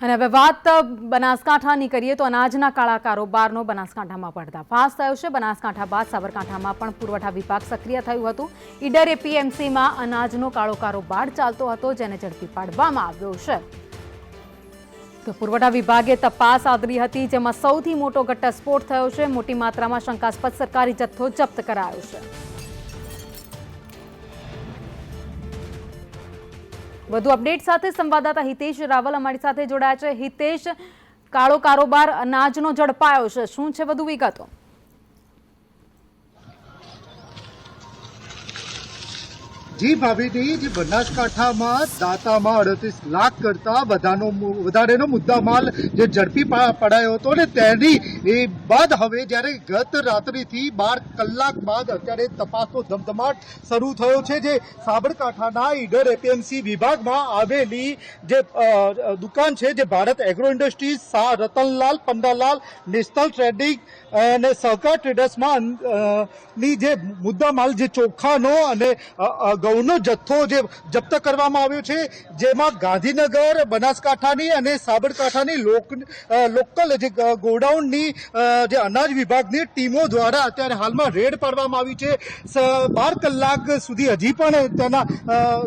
અને હવે વાત બનાસકાંઠાની કરીએ તો અનાજના કાળા કારોબારનો બનાસકાંઠામાં પર્દાફાશ થયો છે. બનાસકાંઠા બાદ સાબરકાંઠામાં પણ પુરવઠા વિભાગ સક્રિય થયું હતું. ઈડર એપીએમસીમાં અનાજનો કાળો કારોબાર ચાલતો હતો, જેને ઝડપી પાડવામાં આવ્યો છે. તો પુરવઠા વિભાગે તપાસ આદરી હતી, જેમાં સૌથી મોટો ઘટસ્ફોટ થયો છે. મોટી માત્રામાં શંકાસ્પદ સરકારી જથ્થો જપ્ત કરાયો છે. વધુ અપડેટ સાથે સંવાદદાતા હિતેશ રાવલ અમારી સાથે જોડાયા છે. હિતેશ, કાળો કારોબાર, અનાજનો ઝડપાયો છે. શું છે વધુ વિગતો? જી ભાભીજી, જે બનાસકાંઠામાં દાતામાં અડતીસ લાખ કરતા વધારેનો વધારેનો મુદ્દામાલ જે ઝડપી પડાયો હતો ને તેની એ બાદ હવે જ્યારે ગત રાત્રિથી બાર કલાક બાદ અત્યારે તપાસનો ધમધમાટ શરૂ થયો છે, જે સાબરકાંઠાના ઈડર એપીએમસી વિભાગમાં આવેલી જે દુકાન છે, જે Bharat agro industries Ratanlal Pandalal national trading અને સહકાર ટ્રેડર્સમાં ની જે મુદ્દામાલ, જે ચોખાનો અને ઘઉંનો જથ્થો જે જપ્ત કરવામાં આવ્યો છે, જેમાં ગાંધીનગર, બનાસકાંઠાની અને સાબરકાંઠાની લોક લોકલ જે ગોડાઉનની જે અનાજ વિભાગની ટીમો દ્વારા અત્યારે હાલમાં રેડ પાડવામાં આવી છે. બાર કલાક સુધી હજી પણ તેના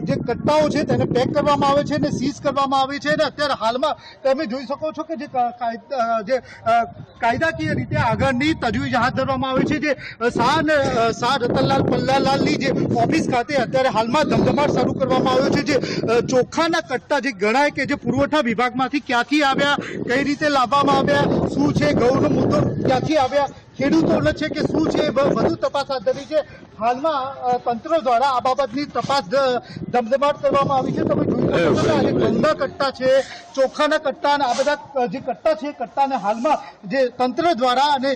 જે કટ્ટાઓ છે તેને પેક કરવામાં આવે છે અને સીઝ કરવામાં આવે છે અને અત્યારે હાલમાં તમે જોઈ શકો છો કે જે જે કાયદાકીય રીતે આગળની તજવીજ હાથ ધરવામાં આવે છે. જે અને શાહ રતનલાલ પલ્લાલાલની જે ઓફિસ ખાતે અત્યારે હાલમાં ધમધમાટ શરૂ કરવામાં આવ્યો છે. જે ચોખાના કટ્ટા જે ગણાય કે જે પુરવઠા વિભાગમાંથી ક્યાંથી આવ્યા, કઈ રીતે લાવવામાં આવ્યા, શું છે, ઘઉંનો મુદ્દો ક્યાંથી આવ્યા ખેડૂતોને છે કે શું છે વધુ તપાસ હાથ ધરી છે. હાલમાં તંત્ર દ્વારા આ બાબતની તપાસ ધમધમાટ કરવામાં આવી છે. તમે જોઈ શકો છો ઘઉંના કટ્ટા છે ચોખાના કટ્ટા અને આ બધા જે કટ્ટા છે કટ્ટાને હાલમાં જે તંત્ર દ્વારા અને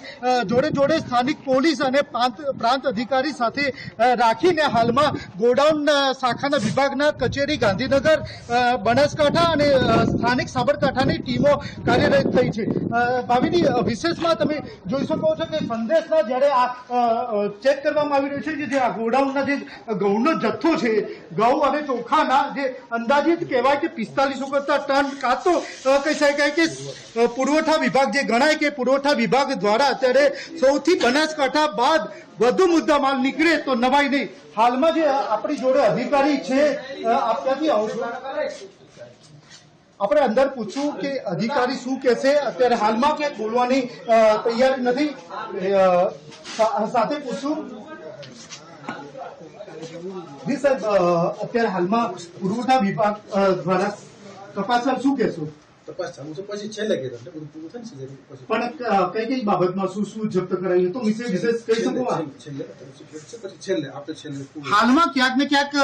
જોડે જોડે સ્થાનિક પોલીસ અને પ્રાંત પ્રાંત અધિકારી સાથે રાખીને હાલમાં ગોડાઉન શાખાના વિભાગના કચેરી ગાંધીનગર બનાસકાંઠા અને સ્થાનિક સાબરકાંઠાની ટીમો કાર્યરત થઈ છે. ભાવિની વિશેષમાં તમે જોઈ શકો છો કે સંદેશના જ્યારે આ ચેક કરવામાં આવી રહ્યું છે કે જે આ ગોડાઉનના જે ઘઉંનો જથ્થો છે, ઘઉં અને ચોખાના જે અંદાજિત કહેવાય કે પિસ્તાલીસો કરતા ટન કાં તો કહી શકાય કે પુરવઠા વિભાગ જે ગણાય કે પુરવઠા વિભાગ દ્વારા અત્યારે સૌથી બનાસકાંઠા બાદ વધુ મુદ્દા માલ નીકળે તો નવાઈ નહીં. હાલમાં જે આપણી જોડે અધિકારી છે છો. આપણે અંદર પૂછ્યું કે અધિકારી શું કહેશે અત્યારે હાલમાં કે બોલવાની તૈયારી નથી. સાથે પૂછ્યું જી સાહેબ અત્યારે હાલમાં પુરવઠા વિભાગ દ્વારા તપાસ શું કહેશો? તપાસ ચાલુ છે. પછી છેલ્લે કે એટલે બધું પૂરું થાય ને પછી. પણ કઈ કઈ બાબતમાં શું શું જપ્ત કરાયું? તો વિશેષ વિશેષ કહી શકો? છેલ્લે પછી છેલ્લે આપણે છેલ્લે હાલમાં ક્યાંક ને ક્યાંક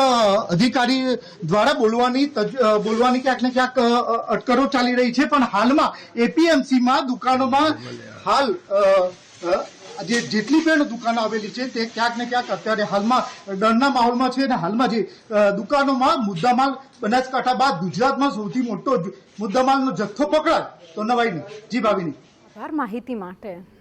અધિકારી દ્વારા બોલવાની બોલવાની ક્યાંક ને ક્યાંક અ, અ, અટકળો ચાલી રહી છે. પણ હાલમાં એપીએમસીમાં દુકાનોમાં હાલ જે જેટલી પણ દુકાનો આવેલી છે તે ક્યાંક ને ક્યાંક અત્યારે હાલમાં ડરના માહોલમાં છે અને હાલમાં જે દુકાનોમાં મુદ્દામાલ, બનાસકાંઠા બાદ ગુજરાતમાં સૌથી મોટો મુદ્દામાલનો જથ્થો પકડાય તો નવાઈ નહીં જી ભાવિની માહિતી માટે.